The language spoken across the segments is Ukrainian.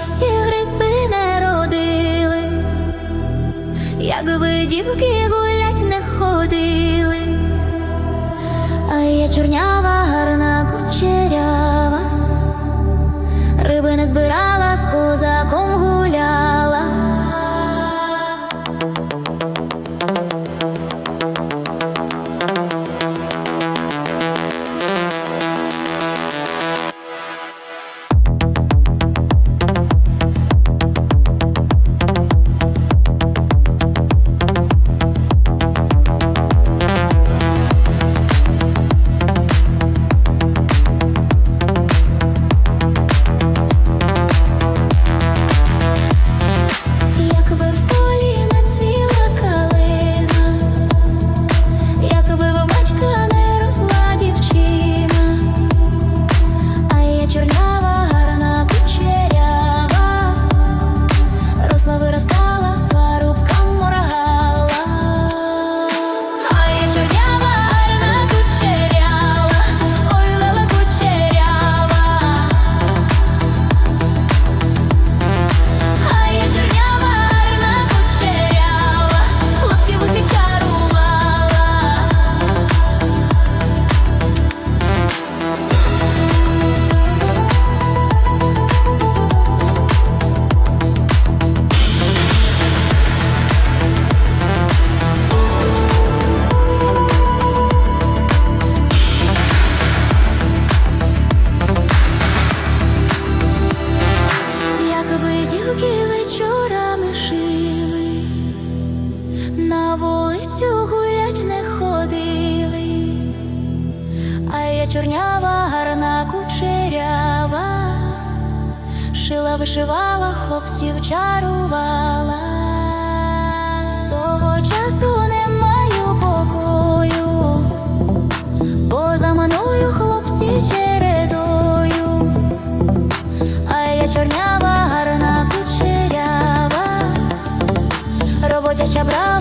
лісі гриби народили, якби дівки гулять не ходили, а я чорнява гарна куча. чорнява, гарна кучерява, шила, вишивала, хлопців чарувала, з того часу не маю покою, бо за мною хлопці чередою, а я чорнява, гарна кучерява, роботяча брала.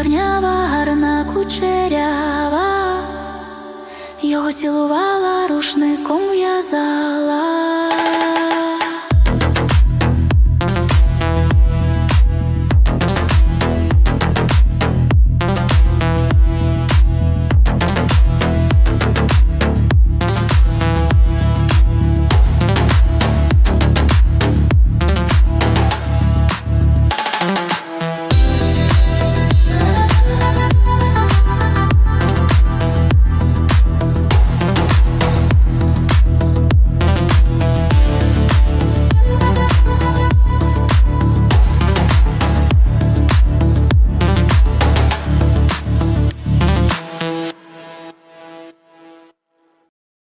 чорнява, гарна кучерява, його цілувала, рушником в'язала.